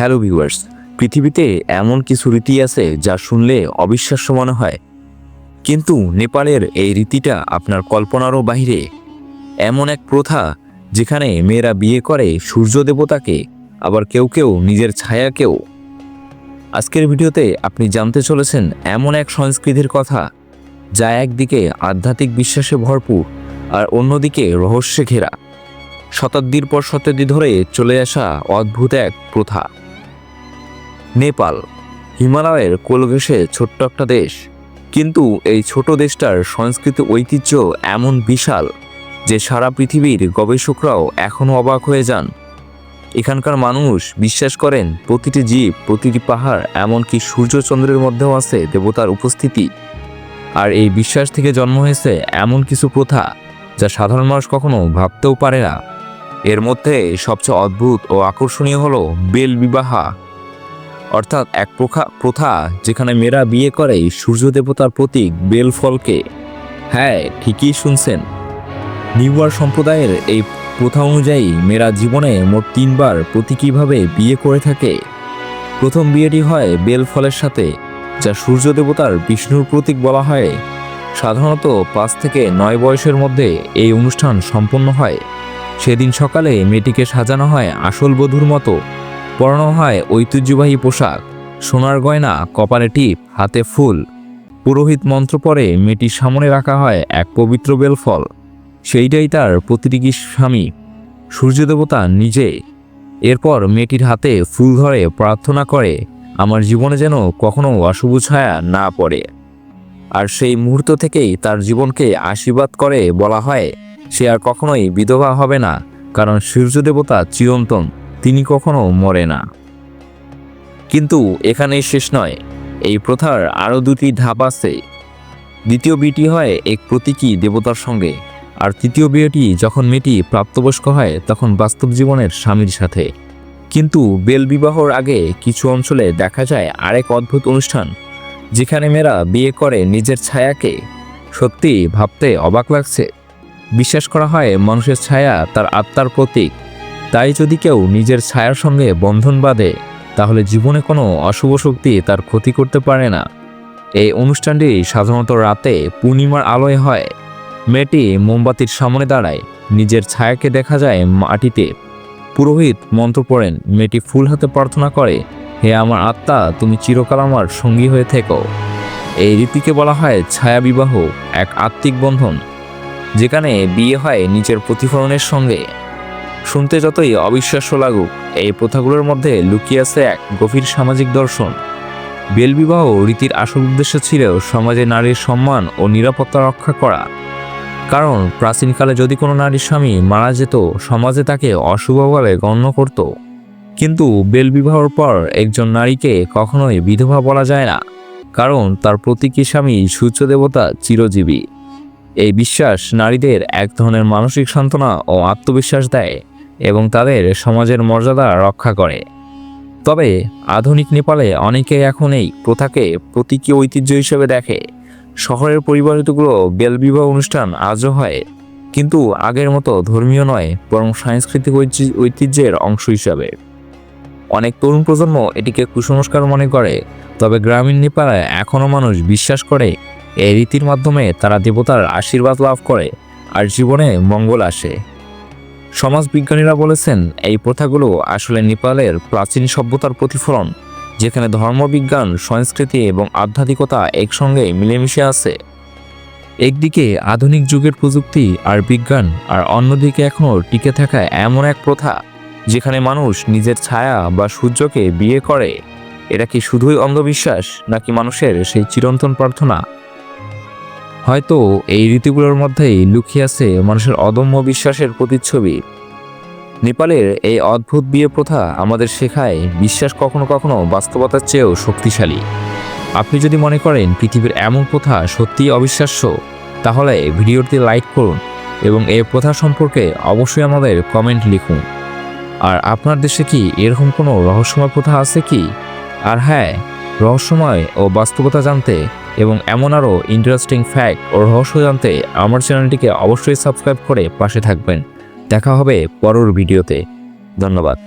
Hello viewers, পৃথিবীতে এমন কিছু রীতি আছে যা শুনলে অবিশ্বাস্য মনে হয়। কিন্তু নেপালের এই রীতিটা আপনার কল্পনারও বাইরে এমন এক প্রথা যেখানে মেয়েরা বিয়ে করে সূর্য দেবতাকে, আবার কেউ কেউ নিজের ছায়াকেও। আজকের ভিডিওতে আপনি জানতে চলেছেন এমন এক সংস্কৃতির কথা, যা একদিকে আধ্যাত্মিক বিশ্বাসে ভরপুর আর অন্যদিকে রহস্যে ঘেরা। শতাব্দীর পর শতাব্দী ধরে চলে আসা অদ্ভুত এক প্রথা। নেপাল। হিমালয়ের কোলঘেসে ছোট্ট একটা দেশ। কিন্তু এই ছোট দেশটার সংস্কৃতি ঐতিহ্য এমন বিশাল যে সারা পৃথিবীর গবেষকরাও এখনও অবাক হয়ে যান। এখানকার মানুষ বিশ্বাস করেন, প্রতিটি জীব, প্রতিটি পাহাড়, এমনকি সূর্যচন্দ্রের মধ্যেও আছে দেবতার উপস্থিতি। আর এই বিশ্বাস থেকে জন্ম হয়েছে এমন কিছু প্রথা যা সাধারণ মানুষ কখনো ভাবতেও পারে না। এর মধ্যে সবচেয়ে অদ্ভুত ও আকর্ষণীয় হলো বেল বিবাহা। অর্থাৎ এক প্রখা প্রথা যেখানে মেয়েরা বিয়ে করে সূর্য দেবতার প্রতীক বেল ফলকে হ্যাঁ ঠিকই শুনছেন। নিউয়ার সম্প্রদায়ের এই প্রথা অনুযায়ী মেয়েরা জীবনে মোট তিনবার প্রতীকীভাবে বিয়ে করে থাকে। প্রথম বিয়েটি হয় বেল ফলের সাথে, যা সূর্য দেবতার বিষ্ণুর প্রতীক বলা হয়। সাধারণত পাঁচ থেকে নয় বয়সের মধ্যে এই অনুষ্ঠান সম্পন্ন হয়। সেদিন সকালে মেয়েটিকে সাজানো হয় আসল বধূর মতো। পরানো হয় ঐতিহ্যবাহী পোশাক, সোনার গয়না, কপালে টিপ, হাতে ফুল। পুরোহিত মন্ত্র পরে মেয়েটির সামনে রাখা হয় এক পবিত্র বেলফল। সেইটাই তার প্রতিটি স্বামী। সূর্যদেবতা নিজে। এরপর মেয়েটির হাতে ফুল ধরে প্রার্থনা করে, আমার জীবনে যেন কখনো অশুভ ছায়া না পড়ে। আর সেই মুহূর্ত থেকেই তার জীবনকে আশীর্বাদ করে বলা হয়, সে আর কখনোই বিধবা হবে না, কারণ সূর্যদেবতা চিরন্তন। তিনি কখনো মরে না। কিন্তু এখানেই শেষ নয়, এই প্রথার আরও দুটি ধাপ আছে। দ্বিতীয় বিয়েটি হয় এক প্রতীকী দেবতার সঙ্গে, আর তৃতীয় বিয়েটি যখন মেয়েটি প্রাপ্তবয়স্ক হয়, তখন বাস্তব জীবনের স্বামীর সাথে। কিন্তু বেল বিবাহর আগে কিছু অঞ্চলে দেখা যায় আরেক অদ্ভুত অনুষ্ঠান, যেখানে মেয়েরা বিয়ে করে নিজের ছায়াকে। সত্যি ভাবতে অবাক লাগছে। বিশ্বাস করা হয় মানুষের ছায়া তার আত্মার প্রতীক। তাই যদি কেউ নিজের ছায়ার সঙ্গে বন্ধন বাঁধে, তাহলে জীবনে কোনো অশুভ শক্তি তার ক্ষতি করতে পারে না। এই অনুষ্ঠানটি সাধারণত রাতে পূর্ণিমার আলোয় হয়। মেয়েটি মোমবাতির সামনে দাঁড়ায়, নিজের ছায়াকে দেখা যায় মাটিতে। পুরোহিত মন্ত্র পড়েন, মেয়েটি ফুল হাতে প্রার্থনা করে, হে আমার আত্মা, তুমি চিরকাল আমার সঙ্গী হয়ে থেকো। এই রীতিকে বলা হয় ছায়া বিবাহ, এক আত্মিক বন্ধন, যেখানে বিয়ে হয় নিজের প্রতিফলনের সঙ্গে। শুনতে যতই অবিশ্বাস্য লাগুক, এই প্রথাগুলোর মধ্যে লুকিয়ে আছে এক গভীর সামাজিক দর্শন। বেল বিবাহ রীতির আসল উদ্দেশ্য ছিল সমাজে নারীর সম্মান ও নিরাপত্তা রক্ষা করা। কারণ প্রাচীনকালে যদি কোনো নারীর স্বামী মারা যেত, সমাজে তাকে অশুভভাবে গণ্য করত। কিন্তু বেল বিবাহর পর একজন নারীকে কখনোই বিধবা বলা যায় না, কারণ তার প্রতীকী স্বামী সূর্য দেবতা চিরজীবী। এই বিশ্বাস নারীদের এক ধরনের মানসিক সান্ত্বনা ও আত্মবিশ্বাস দেয় এবং তাদের সমাজের মর্যাদা রক্ষা করে। তবে আধুনিক নেপালে অনেকে এখন এই প্রথাকে প্রতীকী ঐতিহ্য হিসেবে দেখে। শহরের পরিবারিতগুলো বেল বিবাহ অনুষ্ঠান আজও হয়, কিন্তু আগের মতো ধর্মীয় নয়, বরং সাংস্কৃতিক ঐতিহ্যের অংশ হিসাবে। অনেক তরুণ প্রজন্ম এটিকে কুসংস্কার মনে করে, তবে গ্রামীণ নেপালে এখনও মানুষ বিশ্বাস করে এই রীতির মাধ্যমে তারা দেবতার আশীর্বাদ লাভ করে আর জীবনে মঙ্গল আসে। সমাজবিজ্ঞানীরা বলেছেন, এই প্রথাগুলো আসলে নেপালের প্রাচীন সভ্যতার প্রতিফলন, যেখানে ধর্মবিজ্ঞান, সংস্কৃতি এবং আধ্যাত্মিকতা একসঙ্গে মিলেমিশে আছে। একদিকে আধুনিক যুগের প্রযুক্তি আর বিজ্ঞান, আর অন্যদিকে এখনও টিকে থাকা এমন এক প্রথা, যেখানে মানুষ নিজের ছায়া বা সূর্যকে বিয়ে করে। এটা কি শুধুই অন্ধবিশ্বাস, নাকি মানুষের সেই চিরন্তন প্রার্থনা? হয়তো এই রীতিগুলোর মধ্যেই লুকিয়ে আছে মানুষের অদম্য বিশ্বাসের প্রতিচ্ছবি। নেপালের এই অদ্ভুত বিয়ে প্রথা আমাদের শেখায় বিশ্বাস কখনো কখনো বাস্তবতার চেয়েও শক্তিশালী। আপনি যদি মনে করেন পৃথিবীর এমন প্রথা সত্যিই অবিশ্বাস্য, তাহলে ভিডিওটি লাইক করুন এবং এই প্রথা সম্পর্কে অবশ্যই আমাদের কমেন্ট লিখুন। আর আপনার দেশে কি এরকম কোনো রহস্যময় প্রথা আছে কি? আর হ্যাঁ রহস্যময় ও বাস্তবতা জানতে এবং এমন আরও ইন্টারেস্টিং ফ্যাক্ট ও রহস্য জানতে আমার চ্যানেলটিকে অবশ্যই সাবস্ক্রাইব করে পাশে থাকবেন। দেখা হবে পরের ভিডিওতে ধন্যবাদ।